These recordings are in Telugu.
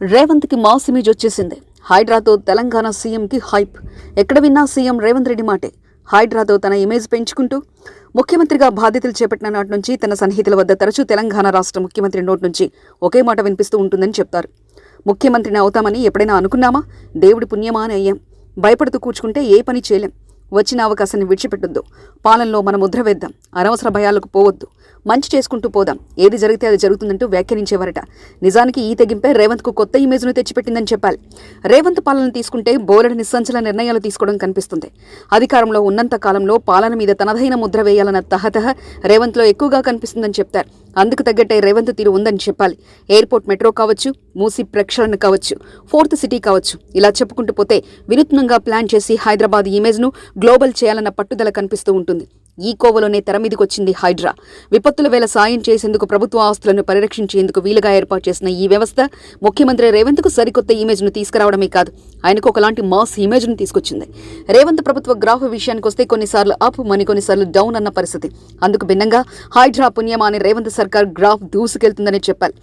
రేవంత్కి మాస్ ఇమేజ్ వచ్చేసింది. హైడ్రాతో తెలంగాణ సీఎంకి హైప్. ఎక్కడ విన్నా సీఎం రేవంత్ రెడ్డి మాటే. హైడ్రాతో తన ఇమేజ్ పెంచుకుంటూ ముఖ్యమంత్రిగా బాధ్యతలు చేపట్టిన నాటి నుంచి తన సన్నిహితుల వద్ద తరచూ తెలంగాణ రాష్ట్ర ముఖ్యమంత్రి నోటి నుంచి ఒకే మాట వినిపిస్తూ ఉంటుందని చెప్తారు. ముఖ్యమంత్రిని అవుతామని ఎప్పుడైనా అనుకున్నామా? దేవుడి పుణ్యమా అని అయ్యాం. భయపడుతూ కూర్చుకుంటే ఏ పని చేయలేం. వచ్చిన అవకాశాన్ని విడిచిపెట్టొద్దు. పాలనలో మన ముద్ర వేద్దాం. అనవసర భయాలకు పోవద్దు. మంచి చేసుకుంటూ పోదాం. ఏది జరిగితే అది జరుగుతుందంటూ వ్యాఖ్యానించేవారట. నిజానికి ఈ తెగింపే రేవంత్కు కొత్త ఇమేజ్ను తెచ్చిపెట్టిందని చెప్పాలి. రేవంత్ పాలన తీసుకుంటే బోలెడు నిస్సంచల నిర్ణయాలు తీసుకోవడం కనిపిస్తుంది. అధికారంలో ఉన్నంత కాలంలో పాలన మీద తనదైన ముద్ర వేయాలన్న తహతహ రేవంత్లో ఎక్కువగా కనిపిస్తుందని చెప్తారు. అందుకు తగ్గట్టే రేవంత్ తీరు ఉందని చెప్పాలి. ఎయిర్పోర్ట్ మెట్రో కావచ్చు మూసి ప్రక్షాళన కావచ్చు ఫోర్త్ సిటీ కావచ్చు. ఇలా చెప్పుకుంటూ పోతే వినూత్నంగా ప్లాన్ చేసి హైదరాబాద్ ఇమేజ్ను గ్లోబల్ చేయాలన్న పట్టుదల కనిపిస్తూ ఉంటుంది. ఈ కోవలోనే తెర హైడ్రా. విపత్తుల వేళ సాయం చేసేందుకు ప్రభుత్వ ఆస్తులను పరిరక్షించేందుకు వీలుగా ఏర్పాటు చేసిన ఈ వ్యవస్థ ముఖ్యమంత్రి రేవంత్కు సరికొత్త ఇమేజ్ను తీసుకురావడమే కాదు ఆయనకు ఒకలాంటి మాస్ ఇమేజ్ను తీసుకొచ్చింది. రేవంత్ ప్రభుత్వ గ్రాఫ్ విషయానికి వస్తే కొన్నిసార్లు అప్ మరి కొన్నిసార్లు డౌన్ అన్న పరిస్థితి. అందుకు భిన్నంగా హైడ్రా పుణ్యమా అని రేవంత్ సర్కార్ గ్రాఫ్ దూసుకెళ్తుందని చెప్పాలి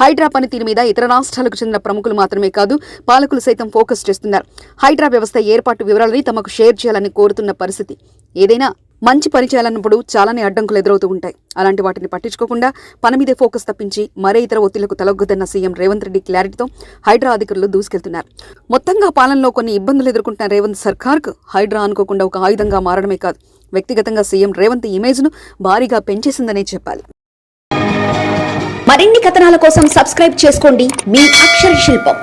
హైడ్రా పనితీరు మీద ఇతర రాష్ట్రాలకు చెందిన ప్రముఖులు మాత్రమే కాదు పాలకులు సైతం ఫోకస్ చేస్తున్నారు. హైడ్రా వ్యవస్థ ఏర్పాటు వివరాలని తమకు షేర్ చేయాలని కోరుతున్న పరిస్థితి. ఏదైనా మంచి పని చేయాలన్నప్పుడు చాలానే అడ్డంకులు ఎదురవుతూ ఉంటాయి. అలాంటి వాటిని పట్టించుకోకుండా పని మీదే ఫోకస్ తప్పించి మరే ఇతర ఒత్తిళ్ళకు తలొగ్గదన్న సీఎం రేవంత్ రెడ్డి క్లారిటీతో హైడ్రా అధికారులు దూసుకెళ్తున్నారు. మొత్తంగా పాలనలో కొన్ని ఇబ్బందులు ఎదుర్కొంటున్న రేవంత్ సర్కార్కు హైడ్రా అనుకోకుండా ఒక ఆయుధంగా మారడమే కాదు. వ్యక్తిగతంగా సీఎం రేవంత్ ఇమేజ్ను భారీగా పెంచేసిందనే చెప్పాలి. మరిన్ని కథనాల కోసం సబ్స్క్రైబ్ చేసుకోండి. మీ అక్షర శిల్పం.